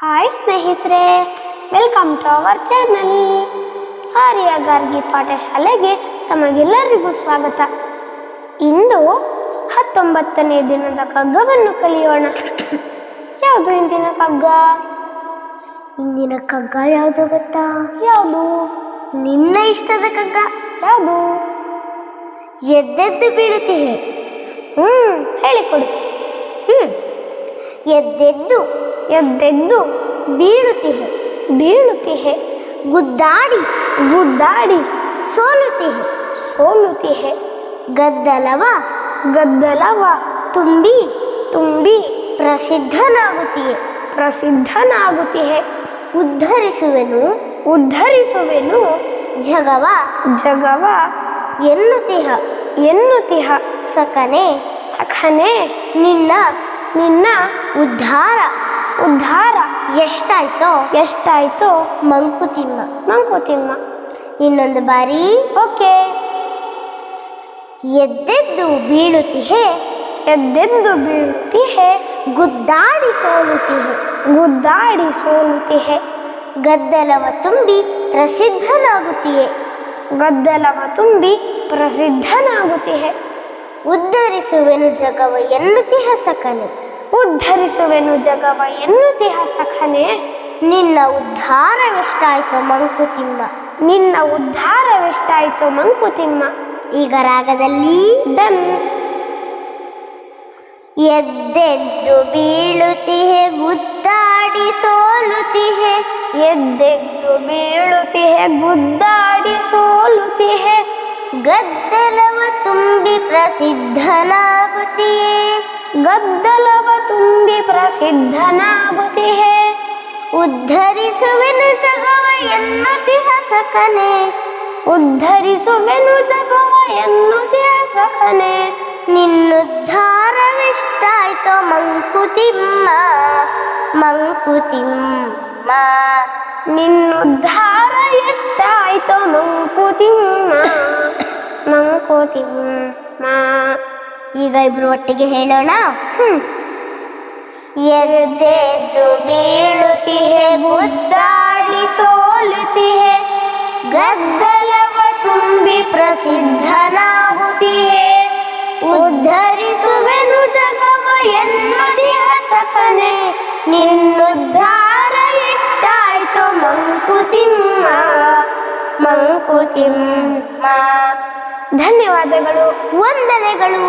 Hi ಸ್ನೇಹಿತರೆ welcome to our channel Arya Gargi ಪಾಠಶಾಲೆಗೆ ತಮಗೆಲ್ಲರಿಗೂ ಸ್ವಾಗತ. ಇಂದು ಹತ್ತೊಂಬತ್ತನೇ ದಿನದ ಕಗ್ಗವನ್ನು ಕಲಿಯೋಣ. ಯಾವುದು ಇಂದಿನ ಕಗ್ಗ? ಇಂದಿನ ಕಗ್ಗ ಯಾವುದು ಗೊತ್ತಾ? ಯಾವುದು? ನಿನ್ನ ಇಷ್ಟದ ಕಗ್ಗ. ಯಾವುದು? ಎದ್ದೆದ್ದು ಬೀಳುತ್ತೆ ಹ್ಮ್ ಹೇಳಿಕೊಡಿ. ಹ್ಮ್ ಎದ್ದೆದ್ದು ಎದ್ದೆದ್ದು ಬೀಳುತ್ತಿಹೆ ಬೀಳುತ್ತಿಹೆ ಗುದ್ದಾಡಿ ಗುದ್ದಾಡಿ ಸೋಲುತ್ತಿಹೆ ಸೋಲುತ್ತಿಹೆ ಗದ್ದಲವ ಗದ್ದಲವ ತುಂಬಿ ತುಂಬಿ ಪ್ರಸಿದ್ಧನಾಗುತ್ತಿಹೆ ಪ್ರಸಿದ್ಧನಾಗುತ್ತಿಹೆ ಉದ್ಧರಿಸುವೆನು ಉದ್ಧರಿಸುವೆನು ಜಗವ ಜಗವ. ಎನ್ನುತ್ತಿಹ ಎನ್ನುತಿಹ ಸಖನೆ ಸಖನೆ ನಿನ್ನ ನಿನ್ನ ಉದ್ಧಾರ ಉದ್ಧಾರ ಎಷ್ಟಾಯ್ತೋ ಎಷ್ಟಾಯ್ತೋ ಮಂಕುತಿಮ್ಮ ಮಂಕುತಿಮ್ಮ ಇನ್ನೊಂದು ಬಾರಿ, ಓಕೆ. ಎದ್ದೆದ್ದು ಬೀಳುತ್ತಿಹೆ ಎದ್ದೆದ್ದು ಬೀಳುತ್ತಿಹೆ ಗುದ್ದಾಡಿ ಸೋಲುತ್ತಿಹೆ ಗುದ್ದಾಡಿ ಸೋಲುತ್ತಿಹೆ ಗದ್ದಲವ ತುಂಬಿ ಪ್ರಸಿದ್ಧನಾಗುತ್ತಿಯೆ, ಗದ್ದಲವ ತುಂಬಿ ಪ್ರಸಿದ್ಧನಾಗುತ್ತಿಹೆ. ಉದ್ಧರಿಸುವೆನು ಜಗವ ಎನ್ನುತ್ತಿಹ ಸಖನೆ ಉದ್ಧರಿಸುವೆನು ಜಗವ ಎನ್ನುತಿಹ ಸಖನೆ ನಿನ್ನ ಉದ್ಧಾರವೆಷ್ಟಾಯ್ತೋ ಮಂಕುತಿಮ್ಮ ನಿನ್ನ ಉದ್ಧಾರವೆಷ್ಟಾಯ್ತೋ ಮಂಕುತಿಮ್ಮ ಈಗ ರಾಗದಲ್ಲಿ ಡನ್ ಎದ್ದೆದ್ದು ಬೀಳುತ್ತಿಹೆ, ಗುದ್ದಾಡಿ ಸೋಲುತ್ತಿಹೆ. ಎದ್ದೆದ್ದು ಬೀಳುತ್ತಿಹೆ, ಗುದ್ದಾಡಿ ಸೋಲುತ್ತಿಹೆ ಗದ್ದಲವ ತುಂಬಿ ಪ್ರಸಿದ್ಧನಾಗುತ್ತಿಯೇ ಗದ್ದಲವ ತುಂಬಿ ಪ್ರಸಿದ್ಧನಾಗುತ್ತಿಹೆ ಉದ್ಧರಿಸುವೆನು ಜಗವ ಎನ್ನುತ್ತಿಹ ಸಕನೆ ಉದ್ಧರಿಸುವೆನು ಜಗವ ಎನ್ನುತ್ತಿಹ ಸಖನೆ ನಿನ್ನುದ್ಧಾರವೆಷ್ಟಾಯ್ತೋ ಮಂಕುತಿಮ್ಮ ಮಂಕುತಿಮ್ಮ ನಿನ್ನುದ್ಧಾರ ಎಷ್ಟಾಯ್ತು ಮಂಕುತಿಮ್ಮ ಮಂಕುತಿಮ್ಮ ಈಗ ಇಬ್ರು ಒಟ್ಟಿಗೆ ಹೇಳೋಣ? ಹ್ಮ್. ಎದ್ದೆದ್ದು ಬೀಳುತ್ತಿಹೆ ಗುದ್ದಾಡಿ ಸೋಲುತ್ತಿಹೆ ಗದ್ದಲವ ತುಂಬಿ ಪ್ರಸಿದ್ಧನಾಗುತ್ತಿಹೆ ಉದ್ಧರಿಸುವೆನು ಮಂಕುತಿಮ್ಮ ಧನ್ಯವಾದಗಳು ವಂದನೆಗಳು.